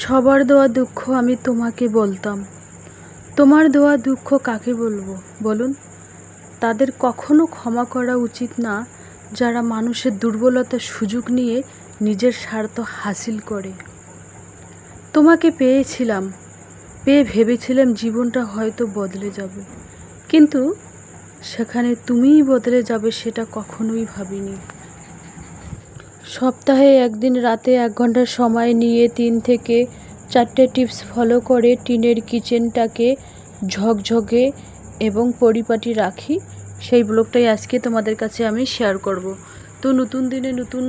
সবার দেওয়া দুঃখ আমি তোমাকে বলতাম। তোমার দেওয়া দুঃখ কাকে বলব, বলুন? তাদের কখনো ক্ষমা করা উচিত না, যারা মানুষের দুর্বলতার সুযোগ নিয়ে নিজের স্বার্থ হাসিল করে। তোমাকে পেয়েছিলাম, পেয়ে ভেবেছিলাম জীবনটা হয়তো বদলে যাবে। কিন্তু সেখানে তুমিই বদলে যাবে সেটা কখনোই ভাবিনি। সপ্তাহে একদিন রাতে এক ঘণ্টা সময় নিয়ে তিন থেকে চারটে টিপস ফলো করে টিনের কিচেনটাকে ঝকঝকে এবং পরিপাটি রাখি। সেই ব্লগটাই আজকে তোমাদের কাছে আমি শেয়ার করব। তো নতুন দিনে নতুন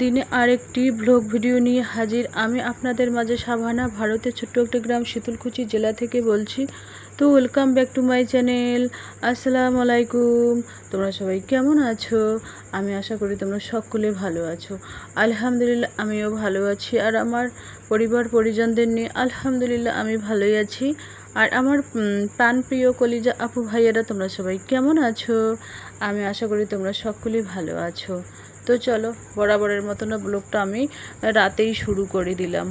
দিনে আরেকটি ব্লগ ভিডিও নিয়ে হাজির। আমি আপনাদের মাঝে সাভানা ভারতের ছোট্ট একটা গ্রাম শীতলকুচি জেলা থেকে বলছি। তো welcome back to my channel আসসালামু আলাইকুম। তোমরা সবাই কেমন আছো? আমি আশা করি তোমরা সকলে ভালো আছো। আলহামদুলিল্লাহ আমিও ভালো আছি। আর আমার পরিবার পরিজনদের নিয়ে আলহামদুলিল্লাহ আমি ভালোই আছি। আর আমার উম, প্রাণপ্রিয় কলিজা আপু ভাইয়েরা তোমরা সবাই কেমন আছো? আমি আশা করি তোমরা সকলেই ভালো আছো। তো চলো, বরাবরের মতন ব্লগটা আমি রাতেই শুরু করে দিলাম।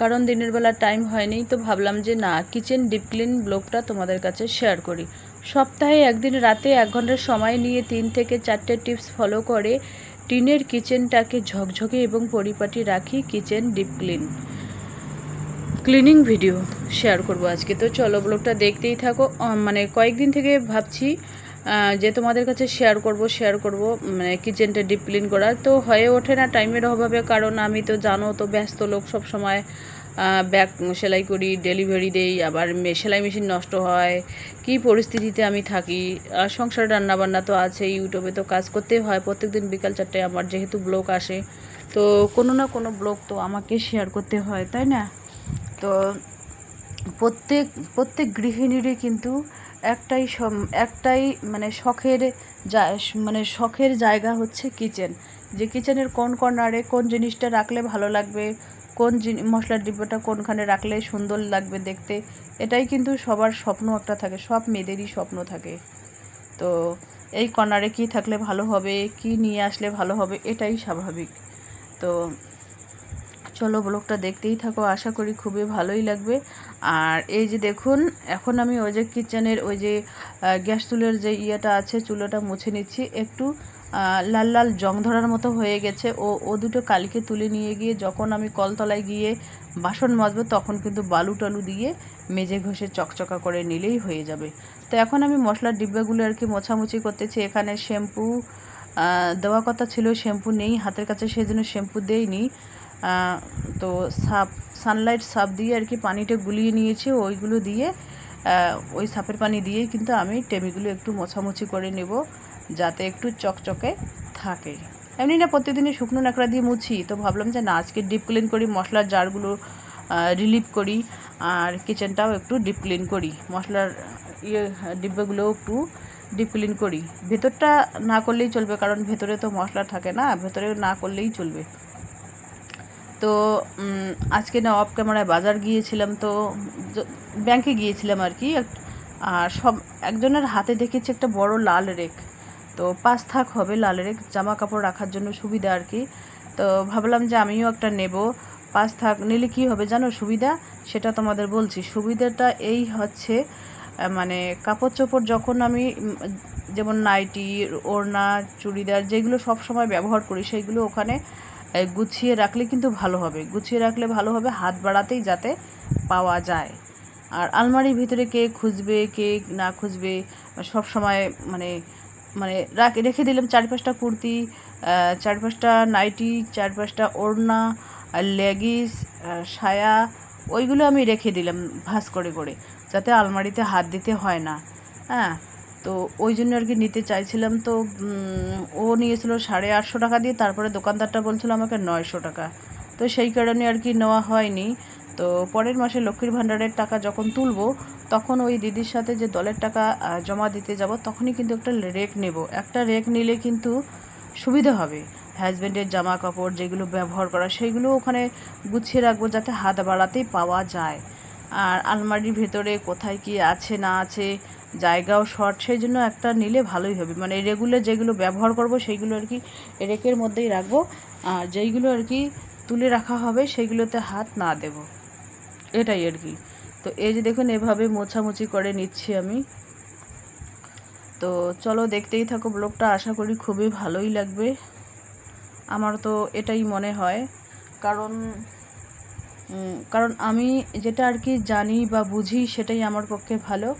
কারণ দিনের বেলা টাইম হয়নি, তো ভাবলাম যে না কিচেন ডিপ ক্লিন ব্লগটা তোমাদের কাছে শেয়ার করি। সপ্তাহে একদিন রাতে এক ঘণ্টার সময় নিয়ে তিন থেকে চারটে টিপস ফলো করে টিনের কিচেনটাকে ঝকঝকে এবং পরিপাটি রাখি kitchen deep clean cleaning video share করব আজকে। তো চলো, ব্লগটা দেখতেই থাকো। মানে কয়েকদিন থেকে ভাবছি যে তোমাদের কাছে শেয়ার করব শেয়ার করব মানে কিচেনটা ডিপ ক্লিন করা, তো হয়ে ওঠে না টাইমের অভাবে। কারণ আমি তো জানো, তো ব্যস্ত লোক সব সময় ব্যাগ সেলাই করি ডেলিভারি দেই, আবার সেলাই মেশিন নষ্ট হয়। কি পরিস্থিতিতে আমি থাকি? আর সংসারে রান্নাবান্না তো আছে ইউটিউবে তো কাজ করতেই হয়। প্রত্যেকদিন বিকাল চারটায় আমার যেহেতু ব্লগ আসে, তো কোনো না কোনো ব্লগ তো আমাকে শেয়ার করতে হয়, তাই না? তো প্রত্যেক প্রত্যেক গৃহিণীরই কিন্তু একটাই একটাই মানে শখের মানে শখের জায়গা হচ্ছে কিচেন যে কিচেনের কোন কর্নারে কোন জিনিসটা রাখলে ভালো লাগবে, কোন মশলার ডিব্বাটা কোনখানে রাখলে সুন্দর লাগবে দেখতে, এটাই কিন্তু সবার স্বপ্ন একটা থাকে, সব মেয়েদেরই স্বপ্ন থাকে। তো এই কর্নারে কি থাকলে ভালো হবে, কি নিয়ে আসলে ভালো হবে, এটাই স্বাভাবিক। তো চলো ব্লগটা দেখতেই থাকো আশা করি খুবই ভালোই লাগবে। আর এই যে দেখুন এখন আমি ওই যে কিচেনের ওই যে গ্যাস চুলের যে ইয়েটা আছে চুলোটা মুছে নিচ্ছি। একটু লাল লাল জং ধরার মতো হয়ে গেছে। ও ও দুটো কালকে তুলে নিয়ে গিয়ে যখন আমি কলতলায় গিয়ে বাসন মাজবো তখন কিন্তু বালু টালু দিয়ে মেজে ঘষে চকচকা করে নিলেই হয়ে যাবে। তো এখন আমি মশলার ডিব্বাগুলো আর কি মোছামুছি করতেছি। এখানে শ্যাম্পু দেওয়া কথা ছিল শ্যাম্পু নেই হাতের কাছে সেই জন্য শ্যাম্পু আহ, তো সাপ সানলাইট সাপ দিয়ে আর কি পানিটা গুলিয়ে নিয়েছি, ওইগুলো দিয়ে ওই সাপের পানি দিয়েই কিন্তু আমি টেমিগুলো একটু মোছামুছি করে নেব, যাতে একটু চকচকে থাকে। এমনি না প্রতিদিনই শুকনো ন্যাকড়া দিয়ে মুছি, তো ভাবলাম যে না, আজকে ডিপ ক্লিন করি, মশলার জারগুলো রিলিভ করি, আর কিচেনটাও একটু ডিপ ক্লিন করি, মশলার ইয়ে ডিব্বাগুলোও একটু ডিপ ক্লিন করি। ভেতরটা না করলেই চলবে, কারণ ভেতরে তো মশলা থাকে না ভেতরে না করলেই চলবে। তো আজকে না অফ ক্যামেরায় বাজার গিয়েছিলাম, তো ব্যাংকে গিয়েছিলাম আর কি। আর সব, একজনের হাতে দেখেছি একটা বড় লাল রেক। তো পাঁচ থাক হবে লাল রেক জামা কাপড় রাখার জন্য সুবিধা আর কি। তো ভাবলাম যে আমিও একটা নেব পাঁচ থাক, নিলে কি হবে জানো সুবিধা? সেটা তোমাদের বলছি। সুবিধাটা এই হচ্ছে মানে কাপড় চোপড় যখন আমি যেমন নাইটি, ওড়না, চুড়িদার যেগুলো সব সময় ব্যবহার করি সেইগুলো ওখানে গুছিয়ে রাখলে কিন্তু ভালো হবে। গুছিয়ে রাখলে ভালো হবে, হাত বাড়াতেই যাতে পাওয়া যায়। আর আলমারির ভিতরে কে খুঁজবে, কে না খুঁজবে, সব সময় মানে মানে রাখ দিলাম চার পাঁচটা কুর্তি চার পাঁচটা নাইটি চার পাঁচটা ওড়না লেগিস সায়া, ওইগুলো আমি রেখে দিলাম ভাঁজ করে করে, যাতে আলমারিতে হাত দিতে হয় না। হ্যাঁ তো ওই জন্য আর কি নিতে চাইছিলাম। তো ও নিয়েছিল সাড়ে আটশো টাকা দিয়ে, তারপরে দোকানদারটা বলছিল আমাকে নয়শো টাকা। তো সেই কারণে আর কি নেওয়া হয়নি। তো পরের মাসে লক্ষ্মীর ভাণ্ডারের টাকা যখন তুলব, তখন ওই দিদির সাথে যে দলের টাকা জমা দিতে যাব, তখনই কিন্তু একটা রেক নেব। একটা রেক নিলে কিন্তু সুবিধা হবে। হাজব্যান্ডের জামা কাপড় যেগুলো ব্যবহার করা, সেইগুলো ওখানে গুছিয়ে রাখব যাতে হাত বাড়াতেই পাওয়া যায়। আর আলমারির ভেতরে কোথায় কি আছে না আছে জায়গাও শর্ট, সেই জন্য একটা নিলে ভালোই হবে। মানে রেগুলার যেগুলো ব্যবহার করব, সেইগুলো আর কি রেকের মধ্যেই রাখব। আর যেইগুলো আর কি তুলে রাখা হবে, সেইগুলোতে হাত না দেব। এটাই আর কি। তো এই যে দেখুন, এভাবে মোছামুছি করে নিচ্ছি আমি। তো চলো দেখতেই থাকো ব্লগটা, আশা করি খুবই ভালোই লাগবে। আমার তো এটাই মনে হয়। কারণ কারণ আমি যেটা আর কি জানি বা বুঝি, সেটাই আমার পক্ষে ভালো।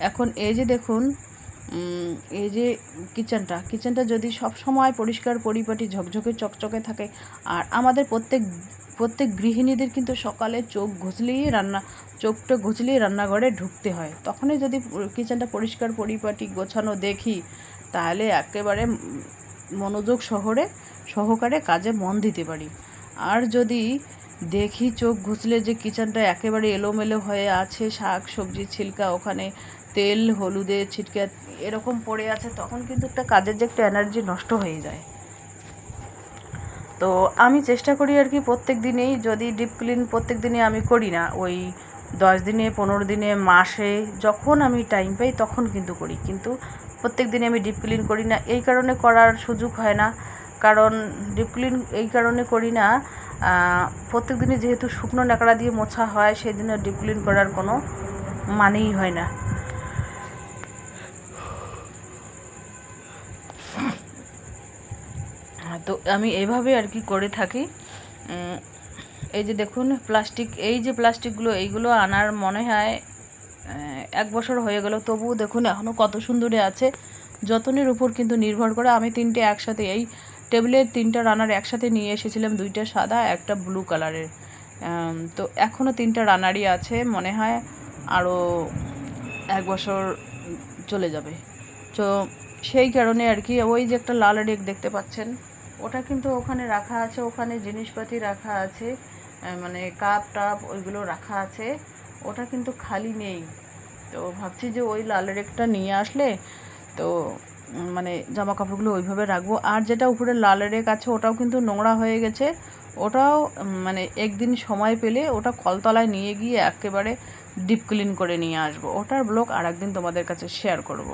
এখন এই যে দেখুন এই যে কিচেনটা কিচেনটা যদি সব সময় পরিষ্কার পরিপাটি, ঝকঝকে চকচকে থাকে, আর আমাদের প্রত্যেক প্রত্যেক গৃহিণীদের কিন্তু সকালে চোখ ঘুচলেই রান্না, চোখটা ঘুচলেই রান্নাঘরে ঢুকতে হয়। তখনই যদি কিচেনটা পরিষ্কার পরিপাটি গোছানো দেখি, তাহলে একেবারে মনোযোগ শহরে সহকারে কাজে মন দিতে পারি। আর যদি দেখি চোখ ঘুচলে যে কিচেনটা একেবারে এলোমেলো হয়ে আছে, শাক সবজি ছিলকা ওখানে তেল, হলুদে, ছিটকে এরকম পড়ে আছে, তখন কিন্তু একটা কাজের যে একটা এনার্জি নষ্ট হয়ে যায়। তো আমি চেষ্টা করি আর কি প্রত্যেক দিনেই, যদি ডিপ ক্লিন প্রত্যেক দিনে আমি করি না, ওই দশ দিনে, পনেরো দিনে, মাসে, যখন আমি টাইম পাই তখন কিন্তু করি। কিন্তু প্রত্যেক দিনে আমি ডিপ ক্লিন করি না, এই কারণে করার সুযোগ হয় না। কারণ ডিপ ক্লিন এই কারণে করি না প্রত্যেক দিনে যেহেতু শুকনো ন্যাকড়া দিয়ে মোছা হয় সেই জন্য ডিপ ক্লিন করার কোনো মানেই হয় না। তো আমি এইভাবে আর কি করে থাকি। এই যে দেখুন, প্লাস্টিক, এই যে প্লাস্টিকগুলো, এইগুলো আনার মনে হয় এক বছর হয়ে গেল। তবুও দেখুন এখনও কত সুন্দরে আছে। যতনের উপর কিন্তু নির্ভর করে। আমি তিনটে একসাথে, এই টেবিলের তিনটা রানার একসাথে নিয়ে এসেছিলাম। দুইটা সাদা, একটা ব্লু কালারের। তো এখনও তিনটা রানারই আছে, মনে হয় আরও এক বছর চলে যাবে। তো সেই কারণে আর কি, ওই যে একটা লাল রেক দেখতে পাচ্ছেন। ওটা কিন্তু ওখানে রাখা আছে, ওখানে জিনিসপাতি রাখা আছে মানে কাপ টাপ ওইগুলো রাখা আছে, ওটা কিন্তু খালি নেই। তো ভাবছি যে ওই লাল রেকটা নিয়ে আসলে তো মানে জামা কাপড়গুলো ওইভাবে রাখব। আর যেটা উপরে লাল রেক আছে, ওটাও কিন্তু নোংরা হয়ে গেছে। ওটাও মানে একদিন সময় পেলে ওটা কলতলায় নিয়ে গিয়ে একেবারে ডিপ ক্লিন করে নিয়ে আসব। ওটার ব্লগ আর একদিন তোমাদের কাছে শেয়ার করব।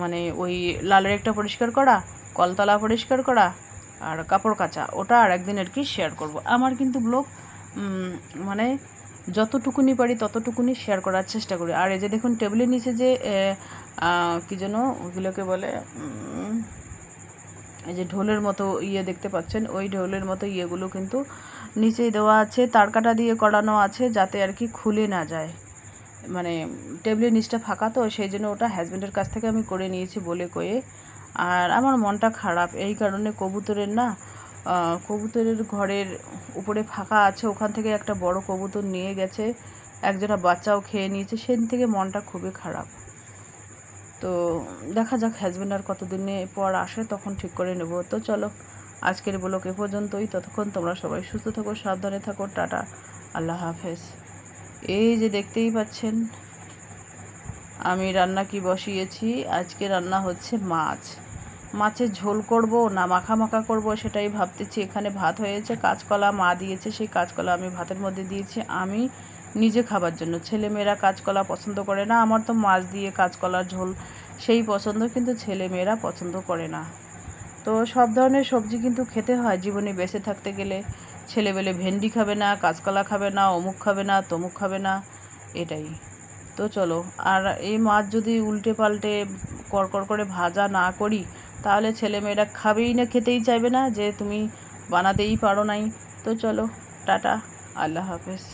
মানে ওই লাল রেকটা পরিষ্কার করা, কলতলা পরিষ্কার করা আর কাপড় কাচা, ওটা আর একদিন আর কি শেয়ার করব। আমার কিন্তু ব্লগ মানে যতটুকুনি পারি ততটুকুনি শেয়ার করার চেষ্টা করি। আর এই যে দেখুন টেবিলের নিচে যে কি যেন ওগুলোকে বলে এই যে ঢোলের মতো ইয়ে দেখতে পাচ্ছেন, ওই ঢোলের মতো ইয়েগুলো কিন্তু নিচেই দেওয়া আছে। তার কাটা দিয়ে করানো আছে যাতে আর কি খুলে না যায়। মানে টেবিলের নিচটা ফাঁকা তো, সেই জন্য ওটা হাজব্যান্ডের কাছ থেকে আমি করে নিয়েছি বলে কয়ে। আর আমার মনটা খারাপ, এই কারণে কবুতরের না কবুতরের ঘরের উপরে ফাঁকা আছে, ওখান থেকে একটা বড় কবুতর নিয়ে গেছে একজনা বাচ্চাও খেয়ে নিয়েছে, সেদিন থেকে মনটা খুবই খারাপ। তো দেখা যাক হাজব্যান্ড আর কতদিনে পর আসে, তখন ঠিক করে নেব। তো চলো, আজকের ব্লগ এ পর্যন্তই, ততক্ষণ তোমরা সবাই সুস্থ থাকো, সাবধানে থাকো, টাটা, আল্লাহ হাফেজ। এই যে দেখতেই পাচ্ছেন আমি রান্না কি বসিয়েছি? আজকে রান্না হচ্ছে মাছ। মাছের ঝোল করব, না মাখা মাখা করব সেটাই ভাবতেছি। এখানে ভাত হয়েছে, কাঁচকলা মা দিয়েছে, সেই কাঁচকলা আমি ভাতের মধ্যে দিয়েছি। আমি নিজে খাবার জন্য। ছেলেমেয়েরা কাঁচকলা পছন্দ করে না, আমার তো মাছ দিয়ে কাঁচকলার ঝোল সেই পছন্দ, কিন্তু ছেলেমেয়েরা পছন্দ করে না। তো সব ধরনের সবজি কিন্তু খেতে হয় জীবনে বেঁচে থাকতে গেলে। ছেলেবেলে ভেন্ডি খাবে না, কাঁচকলা খাবে না, অমুক খাবে না, তমুক খাবে না, এটাই। তো চলো। আর এই মাছ যদি উল্টে পাল্টে কড়কড় করে ভাজা না করি, তাহলে ছেলে মেয়েরা খাবেই না, খেতেই চাইবে না যে তুমি বানাতেই পারো নাই। তো চলো, টাটা, আল্লাহ হাফেজ।